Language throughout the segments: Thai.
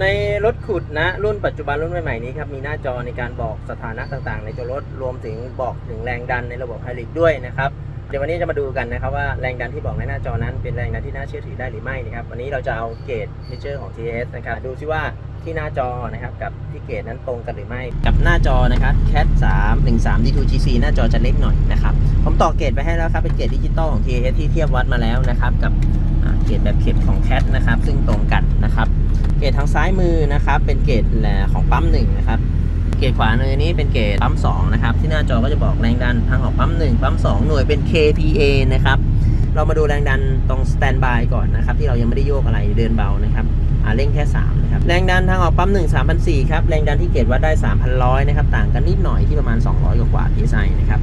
ในรถขุดนะ รุ่นปัจจุบันรุ่นใหม่ๆนี้ครับ มีหน้าจอในการบอกสถานะต่างๆ ในตัวรถรวมถึงบอกถึงแรงดันในระบบไฮดริกด้วยนะครับเดี๋ยววันนี้จะมาดูกันนะครับว่าแรงดันที่บอกในหน้าจอนั้นเป็นแรงดันที่น่าเชื่อถือได้หรือไม่นะครับวันนี้เราจะเอาเกจเมเจอร์ของ TS นะครับดูซิว่าที่หน้าจอนะครับกับที่เกจนั้นตรงกันหรือไม่ กับหน้าจอนะครับ CAT 3 1 3 D2GC หน้าจอจะเล็กหน่อยนะครับผมต่อเกจไปให้แล้วครับเป็นเกจดิจิตอลของ TS ที่เทียบวัดมาแล้วนะครับกับ เกจแบบเข็มของ CAT นะครับ ซึ่งตรงกันนะครับเกจทางซ้ายมือนะครับเป็นเกจแหลของปั๊มหนึ่งนะครับเกจขวามือนี้เป็นเกจปั๊มสองนะครับที่หน้าจอก็จะบอกแรงดันทางออกปั๊มหนึ่งปั๊มสองหน่วยเป็น kPa นะครับเรามาดูแรงดันตรงสแตนบายก่อนนะครับที่เรายังไม่ได้โยกอะไรเดินเบานะครับเร่งแค่ 3 นะครับ แรงดันทางออกปั๊ม 1 3,400ครับ แรงดันที่เกจวัดได้ 3,100 นะครับ ต่างกันนิดหน่อยที่ประมาณ 200 กว่ากว่า psi นะครับ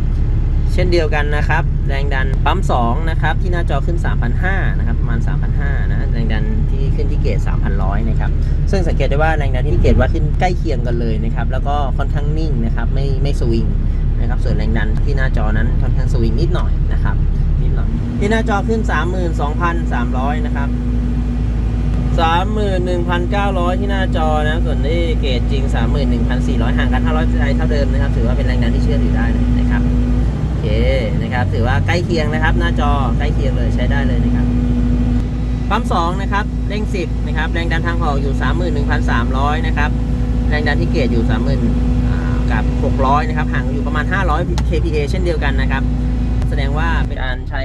เช่นเดียวกันนะครับ แรงดันปั๊ม 2 นะครับ ที่หน้าจอขึ้น 3,500 นะครับ ประมาณ 3,500 นะ แรงดันที่ขึ้นที่เกจ3,100 นะครับ ซึ่งสังเกตได้ว่าแรงดันที่เกจวัดขึ้นใกล้เคียงกันเลยนะครับ แล้วก็ค่อนข้างนิ่งนะครับ ไม่ไม่สวิงนะครับ ส่วนแรงดันที่หน้าจอนั้นค่อนข้างสวิงนิดหน่อยนะครับ นิดหน่อย ที่หน้าจอขึ้น 32,300 นะครับ31,900 ที่หน้าจอนะ ส่วนที่เกจจริง 31,400 ห่างกัน 500ใจเท่าเดิมนะครับ ถือว่าเป็นแรงดันที่เชื่อถือได้นะครับ เคนะครับถือว่าใกล้เคียงนะครับ หน้าจอใกล้เคียงเลยใช้ได้เลยนะครับปั๊ม2นะครับเร่ง 10นะครับแรงดันทางออกอยู่ 31,300นะครับแรงดันที่เกตอยู่ 30,000อ่ากับ 600นะครับห่างอยู่ประมาณ 500 kPa เช่นเดียวกันนะครับแสดงว่าเป็นการใช้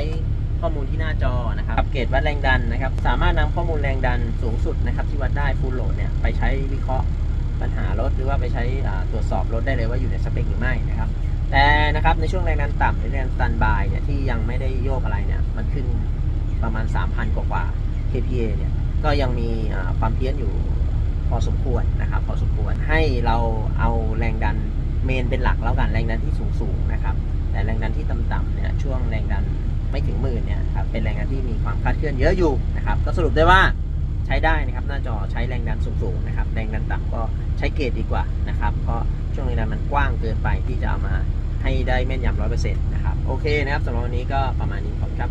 ข้อมูลที่หน้าจอนะครับเกตวัดแรงดันนะครับ สามารถนำข้อมูลแรงดันสูงสุดนะครับ ที่วัดได้ฟูลโหลดเนี่ยไปใช้วิเคราะห์ปัญหารถหรือว่าไปใช้ตรวจสอบรถได้เลยว่าอยู่ในสเปคหรือไม่นะครับ นะครับ ในช่วงแรงดันต่ำหรือแรงดันสตนบายเนี่ยที่ยังไม่ได้โยกอะไรเนี่ยมันขึ้นประมาณ 3,000 กว่ากว่า kPa เนี่ยก็ยังมีความเพี้ยนอยู่พอสมควรนะครับพอสมควรให้เราเอาแรงดันเมนเป็นหลักแล้วกันแรงดันที่สูงสูงนะครับ แต่แรงดันที่ต่ำๆเนี่ยช่วงแรงดันไม่ถึงหมื่นเนี่ยครับเป็นแรงดันที่มีความคลาดเคลื่อนเยอะอยู่นะครับก็สรุปได้ว่าใช้ได้นะครับหน้าจอใช้แรงดันสูงๆนะครับแรงดันต่ำก็ใช้เกจดีกว่านะครับเพราะช่วงแรงดันมันกว้างเกินไปที่จะเอามา ให้ได้แม่นยำร้อยเปอร์เซ็นต์นะครับ โอเคนะครับสำหรับวันนี้ก็ประมาณนี้ขอบคุณครับ